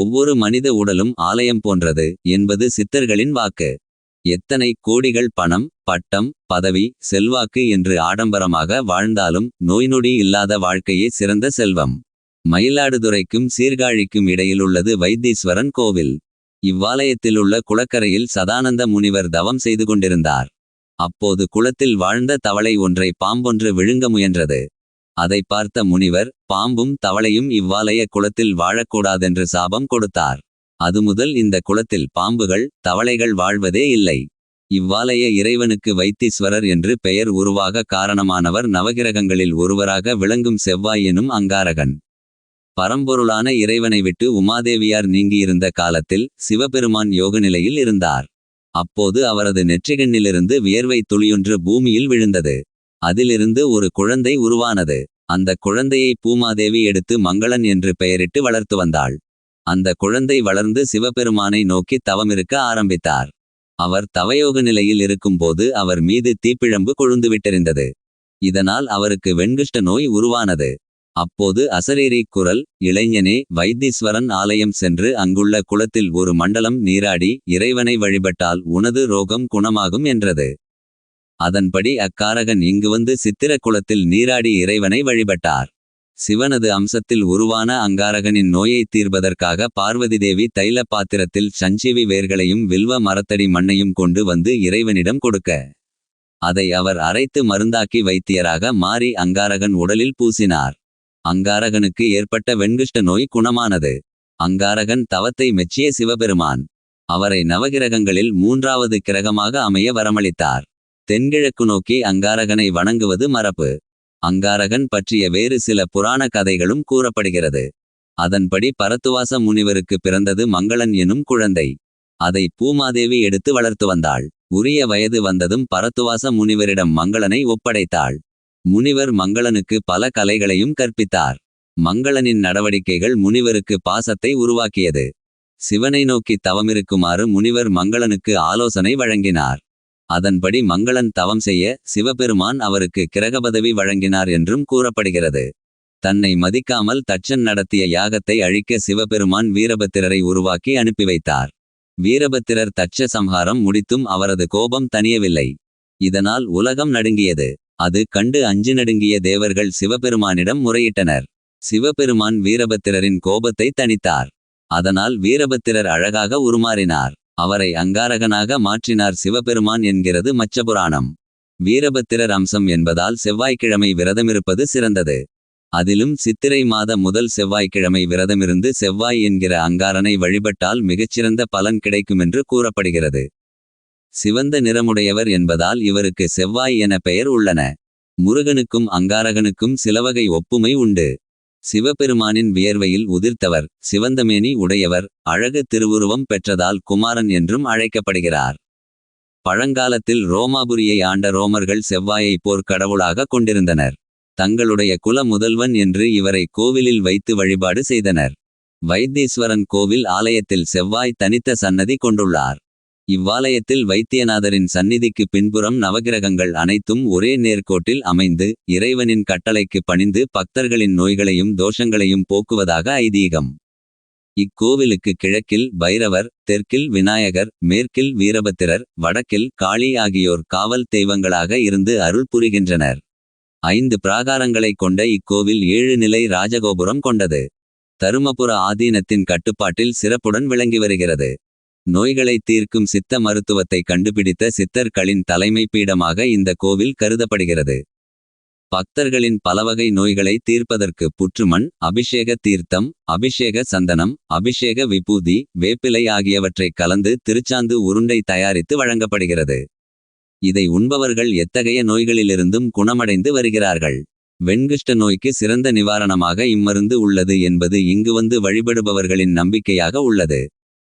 ஒவ்வொரு மனித உடலும் ஆலயம் போன்றது என்பது சித்தர்களின் வாக்கு. எத்தனை கோடிகள் பணம் பட்டம் பதவி செல்வாக்கு என்று ஆடம்பரமாக வாழ்ந்தாலும் நோய்நொடி இல்லாத வாழ்க்கையே சிறந்த செல்வம். மயிலாடுதுறைக்கும் சீர்காழிக்கும் இடையில் உள்ளது வைத்தீஸ்வரன் கோவில். இவ்வாலயத்திலுள்ள குளக்கரையில் சதானந்த முனிவர் தவம் செய்து கொண்டிருந்தார். அப்போது குளத்தில் வாழ்ந்த தவளை ஒன்றை பாம்பொன்று விழுங்க முயன்றது. அதை பார்த்த முனிவர் பாம்பும் தவளையும் இவ்வாலய குளத்தில் வாழக்கூடாதென்று சாபம் கொடுத்தார். அது முதல் இந்த குளத்தில் பாம்புகள் தவளைகள் வாழ்வதே இல்லை. இவ்வாலய இறைவனுக்கு வைத்தீஸ்வரர் என்று பெயர் உருவாக காரணமானவர் நவகிரகங்களில் ஒருவராக விளங்கும் செவ்வாய் எனும் அங்காரகன். பரம்பொருளான இறைவனை விட்டு உமாதேவியார் நீங்கியிருந்த காலத்தில் சிவபெருமான் யோக நிலையில் இருந்தார். அப்போது அவரது நெற்றிகண்ணிலிருந்து வியர்வை துளியொன்று பூமியில் விழுந்தது. அதிலிருந்து ஒரு குழந்தை உருவானது. அந்த குழந்தையை பூமாதேவி எடுத்து மங்களன் என்று பெயரிட்டு வளர்த்து வந்தாள். அந்த குழந்தை வளர்ந்து சிவபெருமானை நோக்கி தவமிருக்க ஆரம்பித்தார். அவர் தவயோக நிலையில் இருக்கும்போது அவர் மீது தீப்பிழம்பு கொழுந்துவிட்டிருந்தது. இதனால் அவருக்கு வெண்குஷ்ட நோய் உருவானது. அப்போது அசரீரி குரல் இளைஞனே வைத்தீஸ்வரன் ஆலயம் சென்று அங்குள்ள குளத்தில் ஒரு மண்டலம் நீராடி இறைவனை வழிபட்டால் உனது ரோகம் குணமாகும் என்றது. அதன்படி அக்காரகன் இங்கு வந்து சித்திர குளத்தில் நீராடி இறைவனை வழிபட்டார். சிவனது அம்சத்தில் உருவான அங்காரகனின் நோயை தீர்ப்பதற்காக பார்வதி தேவி தைல பாத்திரத்தில் சஞ்சீவி வேர்களையும் வில்வ மரத்தடி மண்ணையும் கொண்டு வந்து இறைவனிடம் கொடுக்க. அதை அவர் அரைத்து மருந்தாக்கி வைத்தியராக மாறி அங்காரகன் உடலில் பூசினார். அங்காரகனுக்கு ஏற்பட்ட வெண்குஷ்ட நோய் குணமானது. அங்காரகன் தவத்தை மெச்சிய சிவபெருமான். அவரை நவகிரகங்களில் மூன்றாவது கிரகமாக அமைய வரமளித்தார். தென்கிழக்கு நோக்கி அங்காரகனை வணங்குவது மரபு. அங்காரகன் பற்றிய வேறு சில புராண கதைகளும் கூறப்படுகிறது. அதன்படி பரத்துவாச முனிவருக்கு பிறந்தது மங்களன் எனும் குழந்தை. அதை பூமாதேவி எடுத்து வளர்த்து வந்தாள். உரிய வயது வந்ததும் பரத்துவாச முனிவரிடம் மங்களனை ஒப்படைத்தாள். முனிவர் மங்களனுக்கு பல கலைகளையும் கற்பித்தார். மங்களனின் நடவடிக்கைகள் முனிவருக்கு பாசத்தை உருவாக்கியது. சிவனை நோக்கி தவமிருக்குமாறு முனிவர் மங்களனுக்கு ஆலோசனை வழங்கினார். அதன்படி மங்களன் தவம் செய்ய சிவபெருமான் அவருக்கு கிரகபதவி வழங்கினார் என்றும் கூறப்படுகிறது. தன்னை மதிக்காமல் தச்சன் நடத்திய யாகத்தை அழிக்க சிவபெருமான் வீரபத்திரரை உருவாக்கி அனுப்பி வைத்தார். வீரபத்திரர் தச்ச சம்ஹாரம் முடித்தும் அவரது கோபம் தணியவில்லை. இதனால் உலகம் நடுங்கியது. அது கண்டு அஞ்சு நடுங்கிய தேவர்கள் சிவபெருமானிடம் முறையிட்டனர். சிவபெருமான் வீரபத்திரரின் கோபத்தை தணித்தார். அதனால் வீரபத்திரர் அழகாக உருமாறினார். அவரை அங்காரகனாக மாற்றினார் சிவபெருமான் என்கிறது மச்சபுராணம். வீரபத்திரர் அம்சம் என்பதால் செவ்வாய்க்கிழமை விரதமிருப்பது சிறந்தது. அதிலும் சித்திரை மாத முதல் செவ்வாய்க்கிழமை விரதமிருந்து செவ்வாய் என்கிற அங்காரனை வழிபட்டால் மிகச்சிறந்த பலன் கிடைக்குமென்று கூறப்படுகிறது. சிவந்த நிறமுடையவர் என்பதால் இவருக்கு செவ்வாய் என பெயர் உள்ளன. முருகனுக்கும் அங்காரகனுக்கும் சிலவகை ஒப்புமை உண்டு. சிவபெருமானின் வியர்வையில் உதிர்த்தவர் சிவந்தமேனி உடையவர் அழகு திருவுருவம் பெற்றதால் குமாரன் என்றும் அழைக்கப்படுகிறார். பழங்காலத்தில் ரோமாபுரியை ஆண்ட ரோமர்கள் செவ்வாயை போர் கடவுளாக கொண்டிருந்தனர். தங்களுடைய குல முதல்வன் என்று இவரை கோவிலில் வைத்து வழிபாடு செய்தனர். வைத்தீஸ்வரன் கோவில் ஆலயத்தில் செவ்வாய் தனித்த சன்னதி கொண்டுள்ளார். இவ்வாலயத்தில் வைத்தியநாதரின் சந்நிதிக்கு பின்புறம் நவகிரகங்கள் அனைத்தும் ஒரே நேர்கோட்டில் அமைந்து இறைவனின் கட்டளைக்கு பணிந்து பக்தர்களின் நோய்களையும் தோஷங்களையும் போக்குவதாக ஐதீகம். இக்கோவிலுக்கு கிழக்கில் பைரவர் தெற்கில் விநாயகர் மேற்கில் வீரபத்திரர் வடக்கில் காளி ஆகியோர் காவல் தெய்வங்களாக இருந்து அருள் புரிகின்றனர். ஐந்து பிராகாரங்களைக் கொண்ட இக்கோவில் ஏழு நிலை ராஜகோபுரம் கொண்டது. தருமபுர ஆதீனத்தின் கட்டுப்பாட்டில் சிறப்புடன் விளங்கி வருகிறது. நோய்களை தீர்க்கும் சித்த மருத்துவத்தை கண்டுபிடித்த சித்தர்களின் தலைமை பீடமாக இந்த கோவில் கருதப்படுகிறது. பக்தர்களின் பலவகை நோய்களை தீர்ப்பதற்கு புற்றுமண் அபிஷேக தீர்த்தம் அபிஷேக சந்தனம் அபிஷேக விபூதி வேப்பிலை ஆகியவற்றை கலந்து திருச்சாந்து உருண்டை தயாரித்து வழங்கப்படுகிறது. இதை உண்பவர்கள் எத்தகைய நோய்களிலிருந்தும் குணமடைந்து வருகிறார்கள்? வெண்கிஷ்ட நோய்க்கு சிறந்த நிவாரணமாக இம்மருந்து உள்ளது என்பது இங்கு வந்து வழிபடுபவர்களின் நம்பிக்கையாக உள்ளது.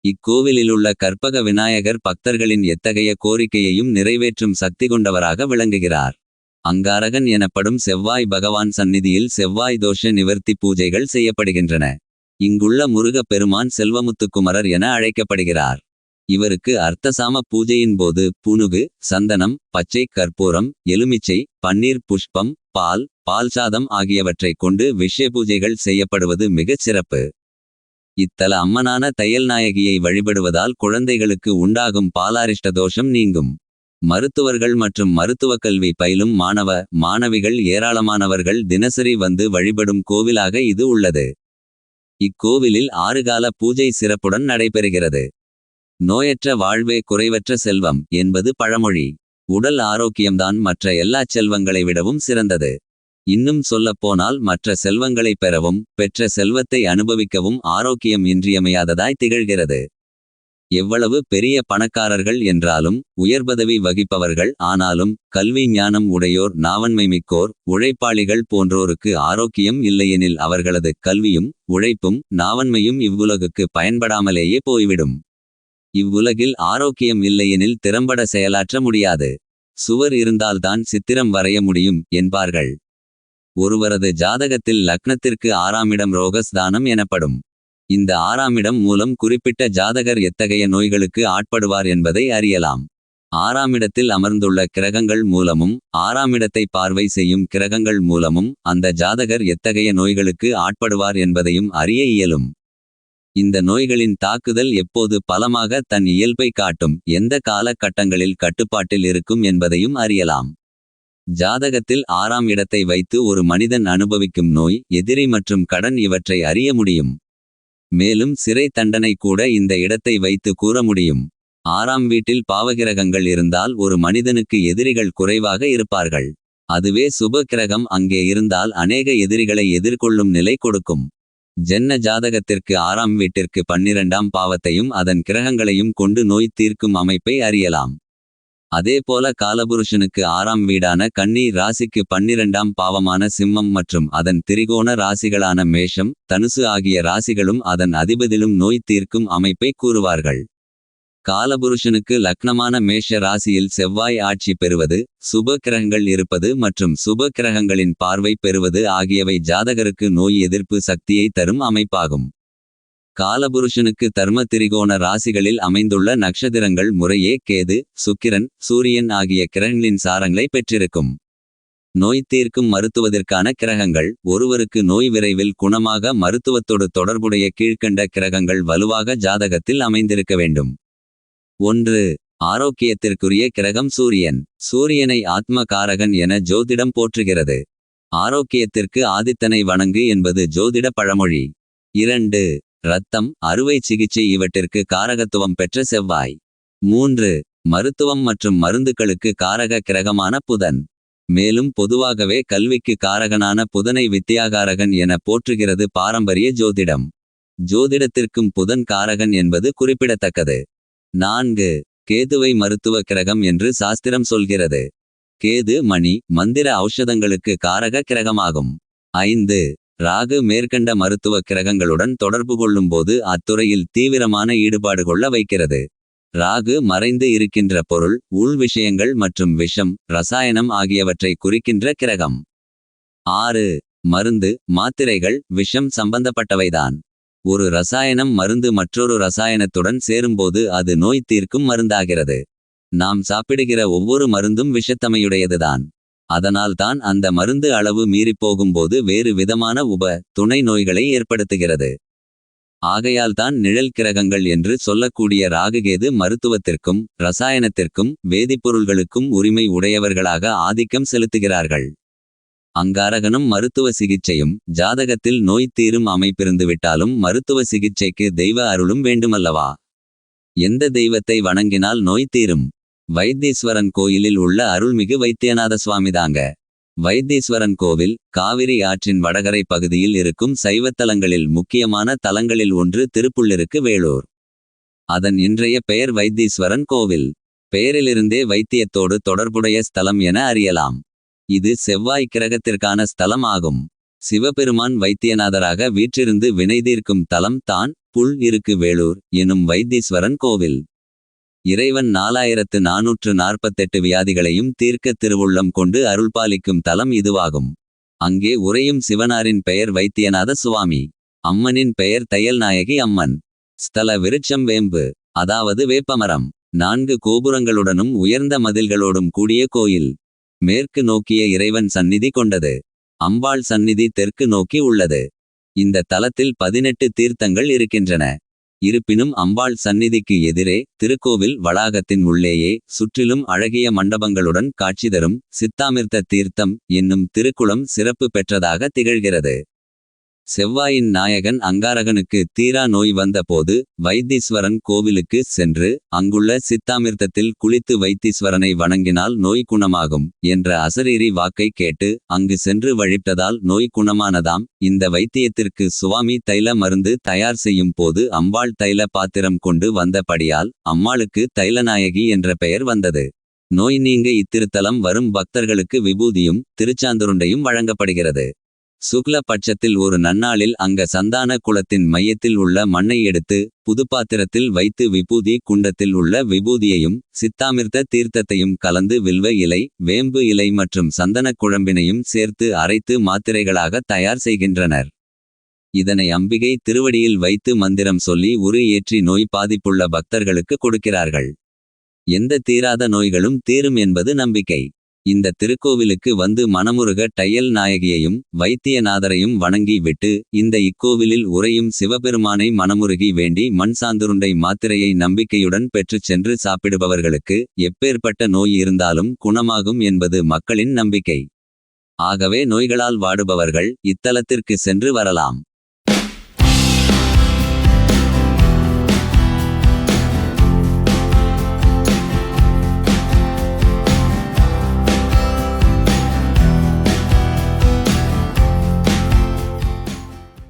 இக்கோவிலிலுள்ள கற்பக விநாயகர் பக்தர்களின் எத்தகைய கோரிக்கையையும் நிறைவேற்றும் சக்தி கொண்டவராக விளங்குகிறார். அங்காரகன் எனப்படும் செவ்வாய் பகவான் சந்நிதியில் செவ்வாய் தோஷ நிவர்த்தி பூஜைகள் செய்யப்படுகின்றன. இங்குள்ள முருகப் பெருமான் செல்வமுத்துக்குமரர் என அழைக்கப்படுகிறார். இவருக்கு அர்த்தசாம பூஜையின் போது புனுகு சந்தனம் பச்சை கற்பூரம் எலுமிச்சை பன்னீர் புஷ்பம் பால் பால் சாதம் ஆகியவற்றைக் கொண்டு விஷய பூஜைகள் செய்யப்படுவது மிகச் சிறப்பு. இத்தல அம்மனான தையல் நாயகியை வழிபடுவதால் குழந்தைகளுக்கு உண்டாகும் பாலாரிஷ்ட தோஷம் நீங்கும். மருத்துவர்கள் மற்றும் மருத்துவக் கல்வி பயிலும் மாணவ மாணவிகள் ஏராளமானவர்கள் தினசரி வந்து வழிபடும் கோவிலாக இது உள்ளது. இக்கோவிலில் ஆறுகால பூஜை சிறப்புடன் நடைபெறுகிறது. நோயற்ற வாழ்வே குறைவற்ற செல்வம் என்பது பழமொழி. உடல் ஆரோக்கியம்தான் மற்ற எல்லாச் செல்வங்களை விடவும் சிறந்தது. இன்னும் சொல்லப்போனால் மற்ற செல்வங்களைப் பெறவும் பெற்ற செல்வத்தை அனுபவிக்கவும் ஆரோக்கியம் இன்றியமையாததாய் திகழ்கிறது. எவ்வளவு பெரிய பணக்காரர்கள் என்றாலும் உயர்பதவி வகிப்பவர்கள் ஆனாலும் கல்வி ஞானம் உடையோர் நாவன்மை மிக்கோர் உழைப்பாளிகள் போன்றோருக்கு ஆரோக்கியம் இல்லையெனில் அவர்களது கல்வியும் உழைப்பும் நாவன்மையும் இவ்வுலகுக்கு பயன்படாமலேயே போய்விடும். இவ்வுலகில் ஆரோக்கியம் இல்லையெனில் திறம்பட செயலாற்ற முடியாது. சுவர் இருந்தால்தான் சித்திரம் வரைய முடியும் என்பார்கள். ஒருவரது ஜாதகத்தில் லக்னத்திற்கு ஆறாமிடம் ரோகஸ்தானம் எனப்படும். இந்த ஆறாமிடம் மூலம் குறிப்பிட்ட ஜாதகர் எத்தகைய நோய்களுக்கு ஆட்படுவார் என்பதை அறியலாம். ஆறாமிடத்தில் அமர்ந்துள்ள கிரகங்கள் மூலமும் ஆறாமிடத்தை பார்வை செய்யும் கிரகங்கள் மூலமும் அந்த ஜாதகர் எத்தகைய நோய்களுக்கு ஆட்படுவார் என்பதையும் அறிய இயலும். இந்த நோய்களின் தாக்குதல் எப்போது பலமாக தன் இயல்பை காட்டும் எந்த காலகட்டங்களில் கட்டுப்பாட்டில் இருக்கும் என்பதையும் அறியலாம். ஜாதகத்தில் ஆறாம் இடத்தை வைத்து ஒரு மனிதன் அனுபவிக்கும் நோய் எதிரி மற்றும் கடன் இவற்றை அறிய முடியும். மேலும் சிறை தண்டனை கூட இந்த இடத்தை வைத்து கூற முடியும். ஆறாம் வீட்டில் பாவகிரகங்கள் இருந்தால் ஒரு மனிதனுக்கு எதிரிகள் குறைவாக இருப்பார்கள். அதுவே சுப கிரகம் அங்கே இருந்தால் அநேக எதிரிகளை எதிர்கொள்ளும் நிலை கொடுக்கும். ஜென்ன ஜாதகத்திற்கு ஆறாம் வீட்டிற்கு பன்னிரண்டாம் பாவத்தையும் அதன் கிரகங்களையும் கொண்டு நோய் தீர்க்கும் அமைப்பை அறியலாம். அதேபோல காலபுருஷனுக்கு ஆறாம் வீடான கன்னி ராசிக்கு பன்னிரண்டாம் பாவமான சிம்மம் மற்றும் அதன் திரிகோண ராசிகளான மேஷம் தனுசு ஆகிய ராசிகளும் அதன் அதிபதிலும் நோய் தீர்க்கும் அமைப்பை கூறுவார்கள். காலபுருஷனுக்கு லக்னமான மேஷ ராசியில் செவ்வாய் ஆட்சி பெறுவது சுப கிரகங்கள் இருப்பது மற்றும் சுப கிரகங்களின் பார்வை பெறுவது ஆகியவை ஜாதகருக்கு நோய் எதிர்ப்பு சக்தியை தரும் அமைப்பாகும். காலபுருஷனுக்கு தர்ம திரிகோண ராசிகளில் அமைந்துள்ள நட்சத்திரங்கள் முறையே கேது சுக்கிரன் சூரியன் ஆகிய கிரகங்களின் சாரங்களை பெற்றிருக்கும். நோய் தீர்க்கும் மருத்துவதற்கான கிரகங்கள் ஒருவருக்கு நோய் விரைவில் குணமாக மருத்துவத்தோடு தொடர்புடைய கீழ்க்கண்ட கிரகங்கள் வலுவாக ஜாதகத்தில் அமைந்திருக்க வேண்டும். ஒன்று ஆரோக்கியத்திற்குரிய கிரகம் சூரியன். சூரியனை ஆத்ம காரகன் என ஜோதிடம் போற்றுகிறது. ஆரோக்கியத்திற்கு ஆதித்தனை வணங்கு என்பது ஜோதிட பழமொழி. இரண்டு இரத்தம் அறுவை சிகிச்சை இவற்றிற்கு காரகத்துவம் பெற்ற செவ்வாய். மூன்று மருத்துவம் மற்றும் மருந்துகளுக்கு காரக கிரகமான புதன். மேலும் பொதுவாகவே கல்விக்கு காரகனான புதனை வித்தியாகாரகன் என போற்றுகிறது பாரம்பரிய ஜோதிடம். ஜோதிடத்திற்கும் புதன் காரகன் என்பது குறிப்பிடத்தக்கது. நான்கு கேதுவை மருத்துவ கிரகம் என்று சாஸ்திரம் சொல்கிறது. கேது மணி மந்திர ஔஷதங்களுக்கு காரக கிரகமாகும். ஐந்து ராகு மேற்கண்ட மருத்துவ கிரகங்களுடன் தொடர்பு கொள்ளும்போது அத்துறையில் தீவிரமான ஈடுபாடு கொள்ள வைக்கிறது. ராகு மறைந்து இருக்கின்ற பொருள் உள் விஷயங்கள் மற்றும் விஷம் ரசாயனம் ஆகியவற்றை குறிக்கின்ற கிரகம். ஆறு மருந்து மாத்திரைகள் விஷம் சம்பந்தப்பட்டவைதான். ஒரு ரசாயனம் மருந்து மற்றொரு ரசாயனத்துடன் சேரும்போது அது நோய் தீர்க்கும் மருந்தாகிறது. நாம் சாப்பிடுகிற ஒவ்வொரு மருந்தும் விஷத்தமையுடையதுதான் அதனால்தான் அந்த மருந்து அளவு மீறிப்போகும்போது வேறு விதமான உப துணை நோய்களை ஏற்படுத்துகிறது. ஆகையால்தான் நிழல் கிரகங்கள் என்று சொல்லக்கூடிய ராகுகேது மருத்துவத்திற்கும் ரசாயனத்திற்கும் வேதிப்பொருள்களுக்கும் உரிமை உடையவர்களாக ஆதிக்கம் செலுத்துகிறார்கள். அங்காரகனும் மருத்துவ சிகிச்சையும் ஜாதகத்தில் நோய் தீரும் அமைப்பிருந்துவிட்டாலும் மருத்துவ சிகிச்சைக்கு தெய்வ அருளும் வேண்டுமல்லவா? எந்த தெய்வத்தை வணங்கினால் நோய் தீரும்? வைத்தீஸ்வரன் கோயிலில் உள்ள அருள்மிகு வைத்தியநாத சுவாமிதாங்க. வைத்தீஸ்வரன் கோவில் காவிரி ஆற்றின் வடகரை பகுதியில் இருக்கும் சைவத்தலங்களில் முக்கியமான தலங்களில் ஒன்று திருப்புள்ளிருக்கு வேலூர். அதன் இன்றைய பெயர் வைத்தீஸ்வரன் கோவில். பெயரிலிருந்தே வைத்தியத்தோடு தொடர்புடைய ஸ்தலம் என அறியலாம். இது செவ்வாய் கிரகத்திற்கான ஸ்தலம் ஆகும் சிவபெருமான் வைத்தியநாதராக வீற்றிருந்து வினைதீர்க்கும் தலம் தான் புல் இருக்கு வேலூர் எனும் வைத்தீஸ்வரன் கோவில். இறைவன் நாலாயிரத்து நாநூற்று நாற்பத்தெட்டு வியாதிகளையும் தீர்க்க திருவுள்ளம் கொண்டு அருள்பாலிக்கும் தலம் இதுவாகும். அங்கே உறையும் சிவனாரின் பெயர் வைத்தியநாத சுவாமி அம்மனின் பெயர் தையல்நாயகி அம்மன். ஸ்தல விருட்சம் வேம்பு அதாவது வேப்பமரம் நான்கு கோபுரங்களுடனும் உயர்ந்த மதில்களோடும் கூடிய கோயில். மேற்கு நோக்கிய இறைவன் சந்நிதி கொண்டது அம்பாள் சந்நிதி தெற்கு நோக்கி உள்ளது. இந்த தலத்தில் பதினெட்டு தீர்த்தங்கள் இருக்கின்றன. இருப்பினும் அம்பாள் சந்நிதிக்கு எதிரே திருக்கோவில் வளாகத்தின் உள்ளேயே சுற்றிலும் அழகிய மண்டபங்களுடன் காட்சி தரும் சித்தாமிர்த்த தீர்த்தம் என்னும் திருக்குளம் சிறப்பு பெற்றதாக திகழ்கிறது. செவ்வாயின் நாயகன் அங்காரகனுக்கு தீரா நோய் வந்தபோது வைத்தீஸ்வரன் கோவிலுக்கு சென்று அங்குள்ள சித்தாமிர்த்தத்தில் குளித்து வைத்தீஸ்வரனை வணங்கினால் நோய் குணமாகும் என்ற அசரீரி வாக்கை கேட்டு அங்கு சென்று வழிபட்டதால் நோய் குணமானதாம். இந்த வைத்தியத்திற்கு சுவாமி தைல மருந்து தயார் செய்யும் போது அம்பாள் தைல பாத்திரம் கொண்டு வந்தபடியால் அம்மாளுக்கு தைலநாயகி என்ற பெயர் வந்தது. நோய் நீங்க இத்திருத்தலம் வரும் பக்தர்களுக்கு விபூதியும் திருச்சாந்துருண்டையும் வழங்கப்படுகிறது. சுக்ல பட்சத்தில் ஒரு நன்னாளில் அங்க சந்தான குளத்தின் மையத்தில் உள்ள மண்ணை எடுத்து புதுப்பாத்திரத்தில் வைத்து விபூதி குண்டத்தில் உள்ள விபூதியையும் சித்தாமிர்த்த தீர்த்தத்தையும் கலந்து வில்வ இலை வேம்பு இலை மற்றும் சந்தனக் குழம்பினையும் சேர்த்து அரைத்து மாத்திரைகளாக தயார் செய்கின்றனர். இதனை அம்பிகை திருவடியில் வைத்து மந்திரம் சொல்லி உரு ஏற்றி நோய் பாதிப்புள்ள பக்தர்களுக்கு கொடுக்கிறார்கள். எந்த தீராத நோய்களும் தீரும் என்பது நம்பிக்கை. இந்த திருக்கோவிலுக்கு வந்து மணமுருக டையல் நாயகியையும் வைத்தியநாதரையும் வணங்கி விட்டு இந்த இக்கோவிலில் உறையும் சிவபெருமானை மணமுருகி வேண்டி மண் சாந்துருண்டை மாத்திரையை நம்பிக்கையுடன் பெற்றுச் சென்று சாப்பிடுபவர்களுக்கு எப்பேற்பட்ட நோய் இருந்தாலும் குணமாகும் என்பது மக்களின் நம்பிக்கை. ஆகவே நோய்களால் வாடுபவர்கள் இத்தலத்திற்கு சென்று வரலாம்.